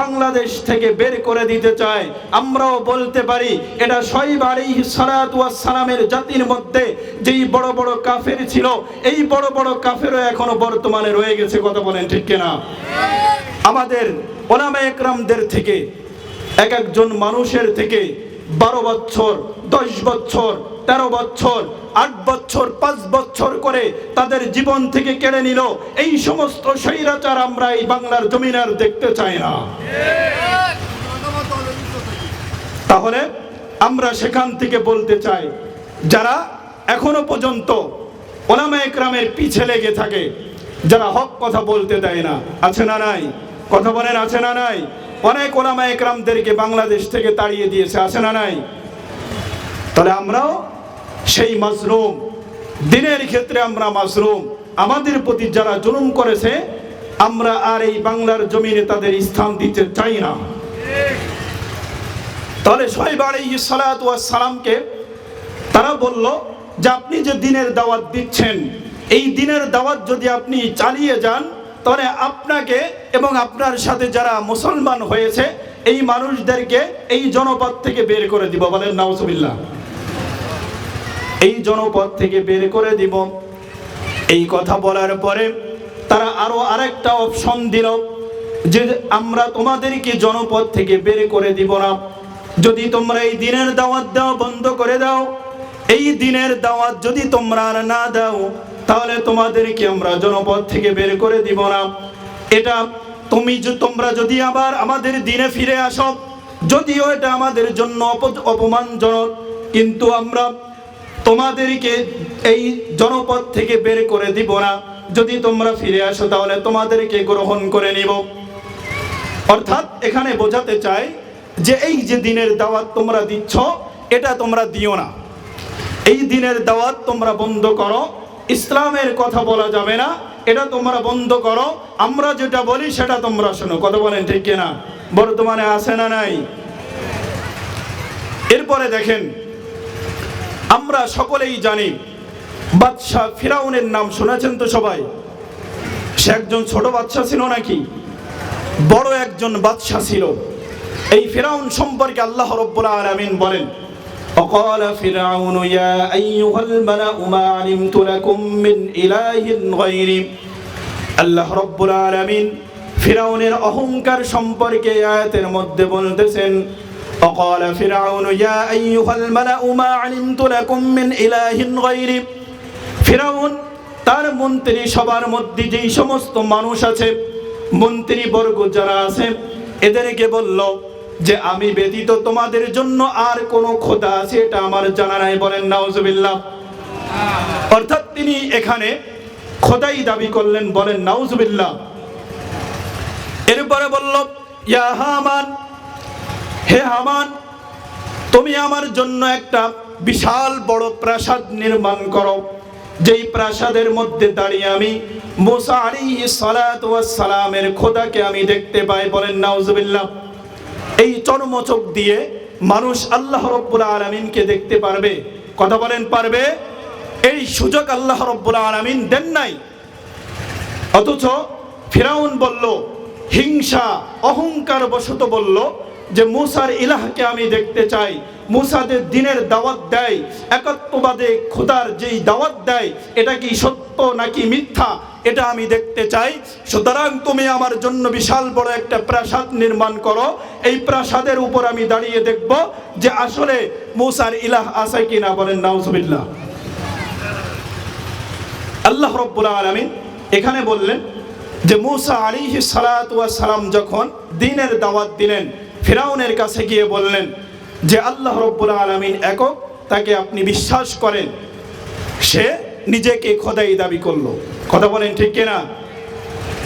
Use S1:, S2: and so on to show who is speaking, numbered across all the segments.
S1: বাংলাদেশ থেকে বের করে দিতে চায়। আমরাও বলতে পারি, এটা শৈব ওয়াস সালামের জাতির মধ্যে যেই বড় বড় কাফের ছিল, এই বড় বড় কাফেরও এখনও বর্তমানে রয়ে গেছে, কথা বলেন ঠিক কিনা? আমাদের ওলামা একরামদের থেকে এক একজন মানুষের থেকে বারো বছর, দশ বছর তেরো বছর, আট বছর, পাঁচ বছর করে তাদের জীবন থেকে কেড়ে নিল। এই সমস্ত স্বৈরাচার আমরা এই বাংলার জমিনার দেখতে চাই না। তাহলে আমরা সেখান থেকে বলতে চাই, যারা এখনও পর্যন্ত ওলামা একরামের পিছে লেগে থাকে, যারা হক কথা বলতে দেয় না, আছে না নাই? কথা বলেন, আছে না নাই? অনেক ওলামা একরামদেরকে বাংলাদেশ থেকে তাড়িয়ে দিয়েছে, আছে না নাই? তাহলে আমরাও সেই মাসরুম দিনের ক্ষেত্রে আমরা মাসরুম আমাদের প্রতি যারা জুলুম করেছে, আমরা আর এই বাংলার জমিনে তাদের স্থান দিতে চাই না। তাহলে সালাতু ওয়াস সালামকে তারা বলল যে আপনি যে দিনের দাওয়াত দিচ্ছেন, এই দিনের দাওয়াত যদি আপনি চালিয়ে যান, তাহলে আপনাকে এবং আপনার সাথে যারা মুসলমান হয়েছে, এই মানুষদেরকে এই জনপদ থেকে বের করে দিব। বলেন, নাউজুবিল্লাহ। এই জনপদ থেকে বের করে দিব। এই কথা বলার পরে তারা আরও আরেকটা অপশন দিল যে আমরা তোমাদেরকে জনপদ থেকে বের করে দিব না। যদি তোমরা এই দিনের দাওয়াত দাও বন্ধ করে দাও, এই দিনের দাওয়াত যদি তোমরা আর না দাও, তাহলে তোমাদেরকে আমরা জনপদ থেকে বের করে দিব না। এটা তুমি তোমরা যদি আবার আমাদের দিনে ফিরে আসো, যদিও এটা আমাদের জন্য অপ- অপমানজনক, কিন্তু আমরা তোমাদেরকে এই জনপদ থেকে বের করে দিব না। যদি তোমরা ফিরে আসো, তাহলে তোমাদেরকে গ্রহণ করে নিব। অর্থাৎ এখানে বোঝাতে চাই যে এই যে দিনের দাওয়াত তোমরা দিচ্ছ, এটা তোমরা দিও না। এই দিনের দাওয়াত তোমরা বন্ধ করো। ইসলামের কথা বলা যাবে না, এটা তোমরা বন্ধ করো। আমরা যেটা বলি, সেটা তোমরা শোনো। কথা বলেন ঠিক কিনা? বর্তমানে আসে না নাই? এরপরে দেখেন আমরা সকলেই জানি বাদশাহ ফিরাউনের নাম শুনেছেন তো সবাই সে একজন ছোট বাচ্চা ছিল নাকি বড় একজন বাদশাহ ছিল এই ফিরাউন সম্পর্কে আল্লাহ রব্বুল আলামিন বলেন وقال فرعون يا أيها الملأ ما علمت لكم من إله غيري আল্লাহ রব্বুল আলামিন ফিরাউনের অহংকার সম্পর্কে এই আয়াতের মধ্যে বলতেছেন وقال فرعون يا أيها الملأ ما علمت لكم من إله غيري ফিরাউন তার মন্ত্রী সবার মধ্যে যেই সমস্ত মানুষ আছে মন্ত্রী বর্গ যারা আছে এদেরকে বলল যে আমি ব্যতীত তোমাদের জন্য আর কোনো খোদা আছে এটা আমার জানা নাই বলেন নাউজুবিল্লাহ অর্থাৎ তিনি এখানে খোদাই দাবি করলেন বলেন নাউজুবিল্লাহ এরপরে বলল ইয়া হামান হে হামান, তুমি আমার জন্য একটা বিশাল বড় প্রাসাদ নির্মাণ করো। যেই প্রাসাদের মধ্যে দাঁড়িয়ে আমি মুসা সালামের খোদাকে আমি দেখতে পাই বলেন, নাউজুবিল্লাহ। এই চর্মচোখ দিয়ে মানুষ আল্লাহ রব্বুল আলামিনকে দেখতে পারবে। কথা বলেন, পারবে? এই সুযোগ আল্লাহ রব্বুল আলামিন দেন নাই। অথচ ফিরাউন বলল, হিংসা, অহংকার বশত বলল যে মুসার ইলাহকে আমি দেখতে চাই, মুসাদের দিনের দাওয়াত দেয় একাত্মবাদে খোদার যেই দাওয়াত দেয়, এটা কি সত্য নাকি মিথ্যা, এটা আমি দেখতে চাই। সুতরাং তুমি আমার জন্য বিশাল বড় একটা প্রাসাদ নির্মাণ করো। এই প্রাসাদের উপর আমি দাঁড়িয়ে দেখব যে আসলে মুসার ইলাহ আছে কিনা বলেন, নাউজুবিল্লাহ। আল্লাহ রব্বুল আলমিন এখানে বললেন যে মুসা আলিহি সালাম যখন দিনের দাওয়াত দিলেন ফিরাউনের কাছে গিয়ে বললেন, যে আল্লাহ রব্বুল আলমিন একক, তাকে আপনি বিশ্বাস করেন। সে নিজেকে খোদাই দাবি করল। কথা বলেন ঠিক কিনা?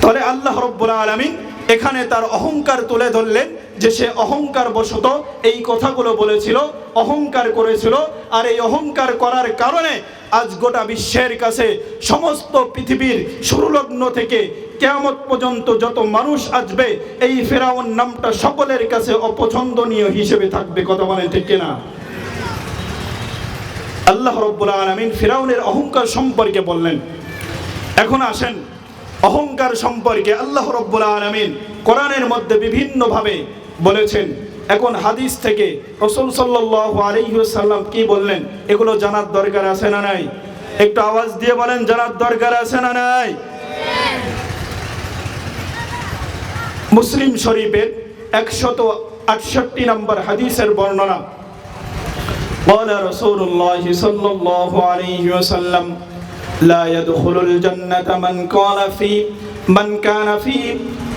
S1: তাহলে আল্লাহ রব্বুল আলমিন এখানে তার অহংকার তুলে ধরলেন, যে সে অহংকার বশত এই কথাগুলো বলেছিল, অহংকার করেছিল। আর এই অহংকার করার কারণে আজ গোটা বিশ্বের কাছে সমস্ত পৃথিবীর শুরুলগ্ন থেকে কেয়ামত পর্যন্ত যত মানুষ আসবে, এই ফেরাউন নামটা সকলের কাছে অপছন্দনীয় হিসেবে থাকবে, কথা বলেন ঠিক কিনা? আল্লাহ রব্বুল আলমিন ফেরাউনের অহংকার সম্পর্কে বললেন। এখন আসেন, অহংকার সম্পর্কে আল্লাহ রব্বুল আলমিন কোরআনের মধ্যে বিভিন্নভাবে বলেছেন। এখন হাদিস থেকে রসুল সাল্লাহ আলহিসাল্লাম কি বললেন এগুলো জানার দরকার আছে না নাই একটু আওয়াজ দিয়ে বলেন জানার দরকার আছে না নাই মুসলিম শরীফের একশত আটষট্টি নম্বর হাদিসের বর্ণনা قال رسول الله صلى الله عليه وسلم لا يدخل الجنة من قال في من كان في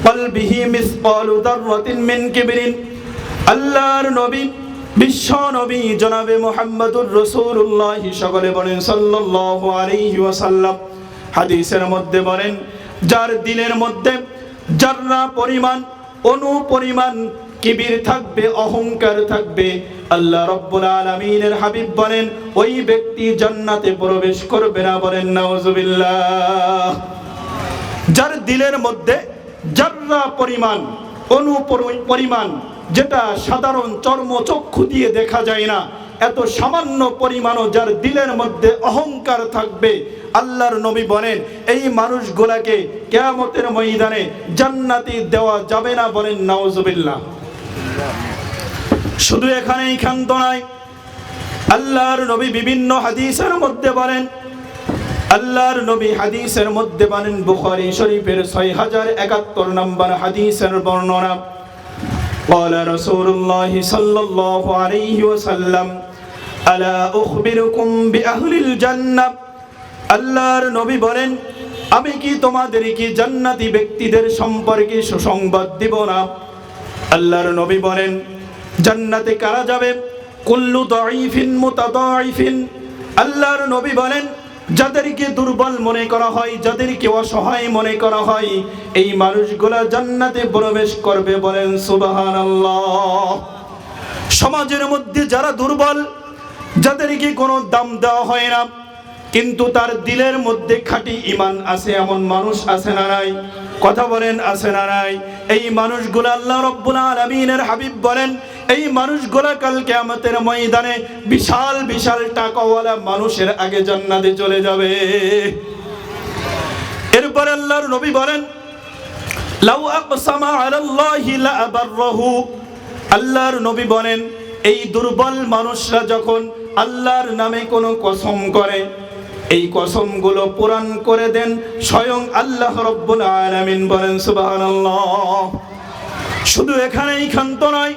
S1: قلبه مثقال ذرة من كبر আল্লাহর নবী, বিশ্ব নবী জনাবে মোহাম্মদুর রসুল্লাহ সকলে বলেন সাল্লাল্লাহু আলাইহি ওয়াসাল্লাম। হাদিসের মধ্যে বলেন, যার দিলের মধ্যে যার্রা পরিমাণ অনু পরিমাণ কিবির থাকবে, অহংকার থাকবে, আল্লাহ রব্বুল আলামিনের হাবিব বলেন, ওই ব্যক্তি জান্নাতে প্রবেশ করবে না বলেন, নাউজুবিল্লাহ। যার দিলের মধ্যে যার্রা পরিমাণ অনু পরিমাণ যেটা সাধারণ চর্ম চক্ষু দিয়ে দেখা যায় না। এত সামান্য পরিমাণও যার দিলের মধ্যে অহংকার থাকবে, আল্লাহর নবী বলেন, এই মানুষগুলাকে কেয়ামতের ময়দানে জান্নাতি দেওয়া যাবে না বলেন নাউজুবিল্লাহ। শুধু এখানেই ক্ষান্ত নয়, আল্লাহর নবী বিভিন্ন হাদিসের মধ্যে বলেন, আল্লাহর নবী হাদিসের মধ্যে বলেন, বুখারী শরীফের ছয় হাজার একাত্তর নম্বর হাদিসের বর্ণনা। قال رسول الله صلى الله عليه وسلم ألا أخبركم بأهل الجنة আল্লাহর নবী বলেন আমি কি তোমাদের কি জান্নাতি ব্যক্তিদের সম্পর্কে সুসংবাদ দিব না আল্লাহর নবী বলেন জান্নাতে কারা যাবে কুল্লু দাইফিন মুতাদাইফিন আল্লাহর নবী বলেন যাদেরকে দুর্বল মনে করা হয়, যাদেরকে অসহায় মনে করা হয়, এই মানুষগুলা জান্নাতে প্রবেশ করবে বলেন সুবহানাল্লাহ। সমাজের মধ্যে যারা দুর্বল, যাদেরকে কোনো দাম দেওয়া হয় না, কিন্তু তার দিলের মধ্যে খাঁটি ইমান আছে, এমন মানুষ আছে না নাই? কথা বলেন, আছে না নাই? এই মানুষগুলো আল্লাহ রব্বুল আলামিনের হাবিব বলেন এই মানুষগুলা কালকে আমাদের ময়দানে বিশাল বিশাল টাকাওয়ালা মানুষের আগে জান্নাতে চলে যাবে। এরপর আল্লাহর নবী বলেন, লাউ আকসামা আলাল্লাহি লা আবাররাহু আল্লাহর নবী বলেন, এই দুর্বল মানুষরা যখন আল্লাহর নামে কোনো কসম করে, এই কসমগুলো পূরণ করে দেন স্বয়ং আল্লাহ রব্বুল আলামিন বলেন, সুবহানাল্লাহ। শুধু এখানেই ক্ষান্ত নয়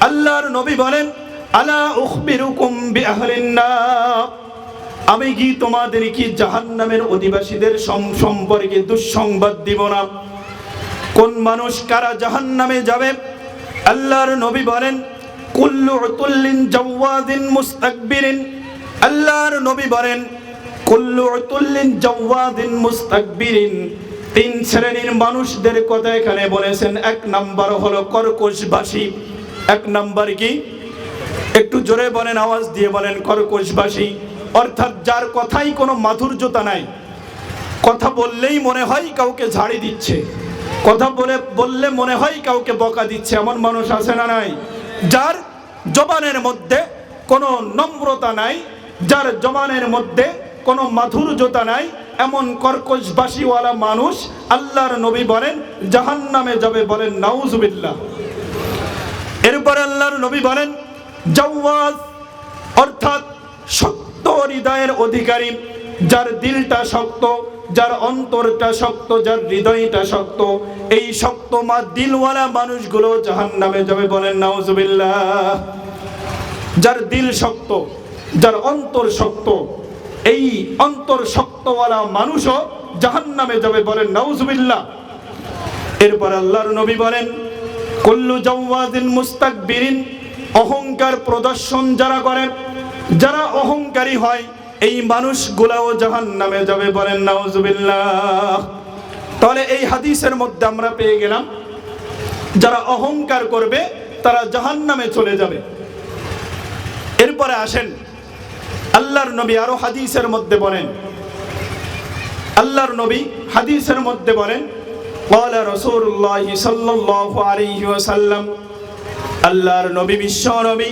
S1: আল্লাহর নবী বলেন, আলা উখবিরুকুম বিআহলিন নার। আমি কি তোমাদের কি জাহান্নামের অধিবাসীদের সম্পর্কে দুঃসংবাদ দিব না? কোন মানুষ কারা জাহান্নামে যাবে? আল্লাহর নবী বলেন, কুল্লু উতুল্লিন জাওয়াদিন মুস্তাকবিরিন। আল্লাহর নবী বলেন, কুল্লু উতুল্লিন জাওয়াদিন মুস্তাকবিরিন। তিন শ্রেণির মানুষদের কথা এখানে বলেছেন, এক নাম্বার হলো কর্কশবাসী। এক নাম্বার কি? একটু জোরে বলেন, আওয়াজ দিয়ে বলেন কর্কশবাসী অর্থাৎ যার কথাই কোনো মাধুর্যতা নাই, কথা বললেই মনে হয় কাউকে ঝাড়ি দিচ্ছে। কথা বলে, বললে মনে হয় কাউকে বকা দিচ্ছে, এমন মানুষ আছে না নাই? যার জবানের মধ্যে কোনো নম্রতা নাই, যার জবানের মধ্যে কোনো মাধুর্যতা নাই, এমন কর্কশবাসীওয়ালা মানুষ আল্লাহর নবী বলেন, জাহান্নামে যাবে বলেন, নাউজুবিল্লাহ। এরপর আল্লাহর নবী বলেন, জাওয়াজ অর্থাৎ শক্ত হৃদয়ের অধিকারী, যার দিলটা শক্ত, যার অন্তরটা শক্ত, যার হৃদয়টা শক্ত, এই শক্ত মা দিলওয়ালা মানুষগুলো জাহান নামে যাবে বলেন, নাউজুবিল্লাহ। যার দিল শক্ত, যার অন্তর শক্ত, এই অন্তর শক্তওয়ালা মানুষও জাহান নামে যাবে বলেন, নাউজুবিল্লাহ। এরপর আল্লাহর নবী বলেন কুল্লু জাওয়াদিন মুস্তাকবিরিন, অহংকার প্রদর্শন যারা করে যারা অহংকারী হয়, এই মানুষগুলাও জাহান নামে যাবে বলেন, নাউজুবিল্লাহ। তাহলে এই হাদিসের মধ্যে আমরা পেয়ে গেলাম, যারা অহংকার করবে, তারা জাহান নামে চলে যাবে। এরপরে আসেন, আল্লাহর নবী আরও হাদিসের মধ্যে বলেন, আল্লাহর নবী হাদিসের মধ্যে বলেন قال رسول الله صلى الله عليه وسلم আল্লাহর নবী বিশ্ব নবী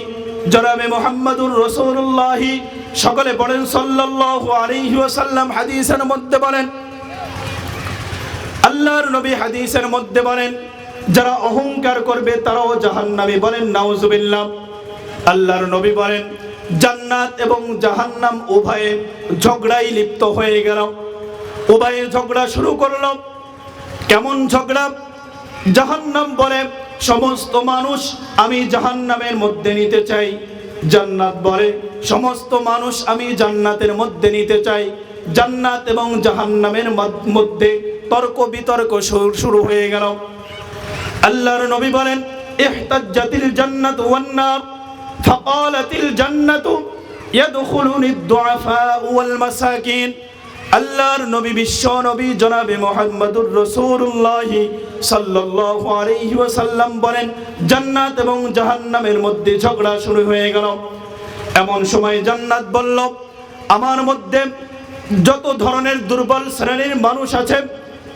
S1: জনাবে মোহাম্মদুর রসুল্লাহ সকলে বলেন সাল্লাল্লাহু আলাইহি ওয়াসাল্লাম হাদিসের মধ্যে বলেন আল্লাহর নবী হাদিসের মধ্যে বলেন যারা অহংকার করবে তারাও জাহান্নামী বলেন নাউজুবিল্লাহ আল্লাহর নবী বলেন জান্নাত এবং জাহান্নাম উভয়ে ঝগড়াই লিপ্ত হয়ে গেল উভয়ে ঝগড়া শুরু করলো কেমন ঝগড়া? জাহান্নাম বলে, সমস্ত মানুষ আমি জাহান্নামের মধ্যে নিতে চাই। জান্নাত বলে, সমস্ত মানুষ আমি জান্নাতের মধ্যে নিতে চাই। জান্নাত এবং জাহান্নামের মধ্যে তর্ক বিতর্ক শুরু হয়ে গেল। আল্লাহর নবী বলেন, ইহতাজ্জাতিল জান্নাত ওয়ান্নার ফাকালাতিল জান্নাতু ইয়াদখুলুনি দুআফা ওয়াল মাসাকিন। আল্লাহর নবী বিশ্ব নবী জনাবে মুহাম্মদুর রাসূলুল্লাহ সাল্লাল্লাহু আলাইহি ওয়াসাল্লাম বলেন জান্নাত এবং জাহান্নামের মধ্যে ঝগড়া শুরু হয়ে গেল এমন সময় জান্নাত বলল আমার মধ্যে যত ধরনের দুর্বল শ্রেণীর মানুষ আছে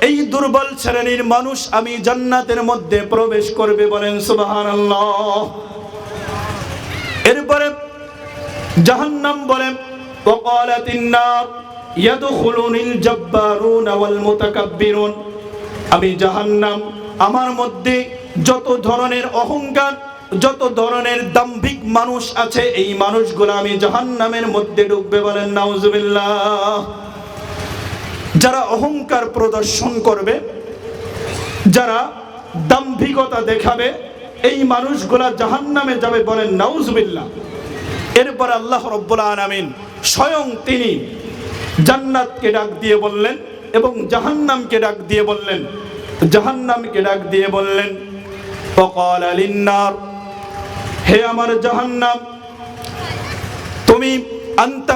S1: এই দুর্বল শ্রেণীর মানুষ আমি জান্নাতের মধ্যে প্রবেশ করবে বলেন সুবহানাল্লাহ এরপরে জাহান্নাম বলে وقالت النار ইয়াদখুলুনিল জব্বারুন ওয়াল আমি জাহান্নাম, আমার মধ্যে যত ধরনের অহংকার, যত ধরনের দাম্ভিক মানুষ আছে, এই মানুষগুলো আমি জাহান্নামের মধ্যে ডুববে বলেন, নাউজুবিল্লাহ। যারা অহংকার প্রদর্শন করবে, যারা দাম্ভিকতা দেখাবে, এই মানুষগুলা জাহান নামে যাবে বলেন নাউজবিল্লা এরপর আল্লাহ রব্বুল আলমিন স্বয়ং তিনি জান্নাতকে ডাক দিয়ে বললেন এবং জাহান্নামকে ডাক দিয়ে বললেন। জাহান্নামকে ডাক দিয়ে বললেন ফকল আলিন্নার, হে আমার জাহান্নাম, তুমি আন্তা